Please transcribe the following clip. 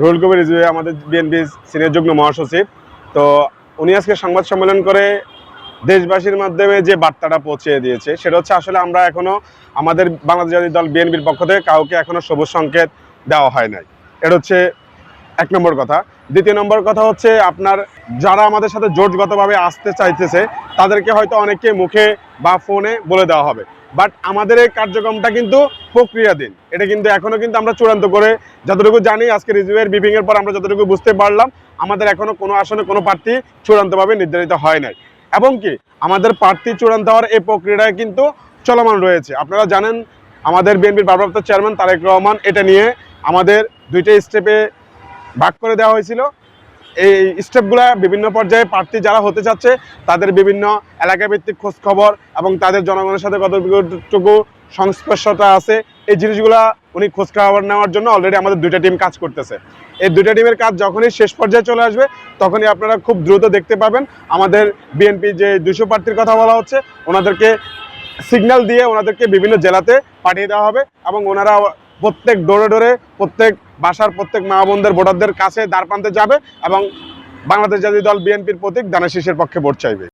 রুহুল কবির রিজভি আমাদের BNP senior যুগ্ম মহাসচিব। তো উনি আজকে সংবাদ সম্মেলন করে দেশবাসীর মাধ্যমে যে বার্তাটা পৌঁছে দিয়েছে, সেটা হচ্ছে আসলে আমরা এখনও আমাদের বাংলাদেশ জাতীয় দল বিএনপির পক্ষ থেকে কাউকে এখনও সবুজ সংকেত দেওয়া হয় নাই। এটা হচ্ছে এক নম্বর কথা। দ্বিতীয় নম্বর কথা হচ্ছে আপনার যারা আমাদের সাথে জোটগতভাবে আসতে চাইতেছে, তাদেরকে হয়তো অনেকে মুখে বা ফোনে বলে দেওয়া হবে। বাট আমাদের এই কার্যক্রমটা কিন্তু প্রক্রিয়াধীন। এটা কিন্তু এখনও কিন্তু আমরা চূড়ান্ত করে যতটুকু জানি, আজকে রিজিউয়ের ব্রিফিং এর পর আমরা যতটুকু বুঝতে পারলাম, আমাদের এখনও কোনো আসনে কোনো প্রার্থী চূড়ান্তভাবে নির্ধারিত হয় নাই। এবং কি, আমাদের প্রার্থী চূড়ান্ত হওয়ার এই প্রক্রিয়াটা কিন্তু চলমান রয়েছে। আপনারা জানেন, আমাদের বিএনপির ভারপ্রাপ্ত চেয়ারম্যান তারেক রহমান এটা নিয়ে আমাদের দুইটা স্টেপে ভাগ করে দেওয়া হয়েছিল। এই স্টেপগুলো বিভিন্ন পর্যায়ে প্রার্থী যারা হতে চাচ্ছে, তাদের বিভিন্ন এলাকা ভিত্তিক খোঁজ খবর এবং তাদের জনগণের সাথে কতটুকু সংস্পর্শতা আছে। এই জিনিসগুলো উনি খোঁজ খবর নেওয়ার জন্য অলরেডি আমাদের দুইটা টিম কাজ করতেছে। এই দুইটা টিমের কাজ যখনই শেষ পর্যায়ে চলে আসবে, তখনই আপনারা খুব দ্রুত দেখতে পাবেন আমাদের বিএনপি যে দুশো প্রার্থীর কথা বলা হচ্ছে, ওনাদেরকে সিগন্যাল দিয়ে ওনাদেরকে বিভিন্ন জেলাতে পাঠিয়ে দেওয়া হবে এবং ওনারা প্রত্যেক ডোরে ডোরে প্রত্যেক বাসার প্রত্যেক মা বোনদের, ভোটারদের কাছে দ্বার প্রান্তে যাবে এবং বাংলাদেশ জাতীয় দল, বিএনপির প্রতীক দানা শীষের পক্ষে ভোট চাইবে।